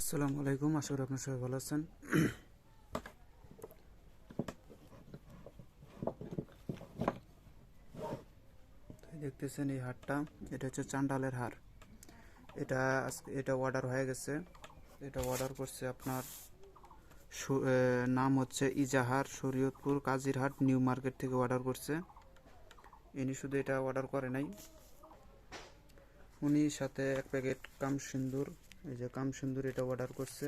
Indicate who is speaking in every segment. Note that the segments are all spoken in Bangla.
Speaker 1: আসসালামু আলাইকুম, আশা করি আপনার সবাই ভালো আছেন। দেখতেছেন এই হারটা, এটা হচ্ছে চান্ডালের হার। এটা এটা অর্ডার হয়ে গেছে। এটা অর্ডার করছে আপনার নাম হচ্ছে ইজাহার শরীয়তপুর কাজিরহাট নিউ মার্কেট থেকে অর্ডার করছে। ইনি শুধু এটা অর্ডার করে নাই। উনি সাথে এক প্যাকেট কাম সিন্দুর এই যে কাম সিন্দুর এটা অর্ডার করছে।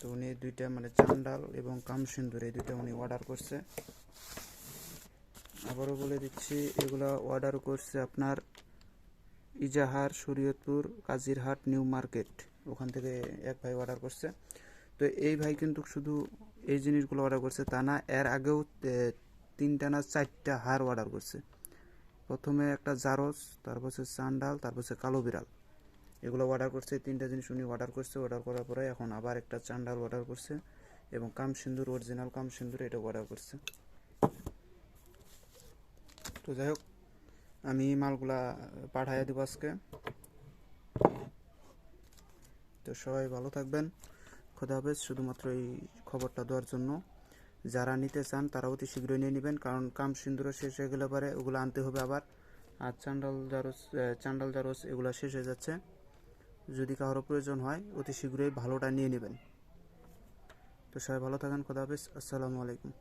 Speaker 1: তো উনি দুইটা মানে চান্ডাল এবং কাম সিন্দুর এই দুইটা উনি অর্ডার করছে। আবারও বলে দিচ্ছি, এগুলা অর্ডার করছে আপনার ইজাহার, শরীয়তপুর, কাজিরহাট, নিউ মার্কেট। ওখান থেকে এক ভাই অর্ডার করছে। তো এই ভাই কিন্তু শুধু এই জিনিসগুলো অর্ডার করছে, তা না, এর আগেও তিনটা না চারটা হার অর্ডার করছে। প্রথমে একটা জারস তারপর হচ্ছে চান্ডাল তারপর হচ্ছে কালো বিড়াল। এগুলো অর্ডার করছে, তিনটা জিনিস উনি অর্ডার করছে অর্ডার করার পরে এখন আবার একটা চান্ডাল অর্ডার করছে এবং কাম সিন্দুর অরিজিনাল কাম সিন্দুর এটা অর্ডার করছে। তো যাই হোক, আমি মালগুলা পাঠাইয়া দিব আজকে। তো সবাই ভালো থাকবেন, খোদা হাফেজ, শুধুমাত্র এই খবরটা দেওয়ার জন্য। যারা নিতে চান, তারা অতি শীঘ্রই নিয়ে নেবেন, কারণ কাম সিন্দুরও শেষ হয়ে গেলে পরে ওগুলো আনতে হবে আবার। আর চান্ডাল, জারস চান্ডাল, জারস, এগুলো শেষ হয়ে যাচ্ছে। যদি কারও প্রয়োজন হয়, অতি শীঘ্রই ভালোটা নিয়ে নেবেন। তো সবাই ভালো থাকেন, খোদা হাফেজ, আসসালামু আলাইকুম।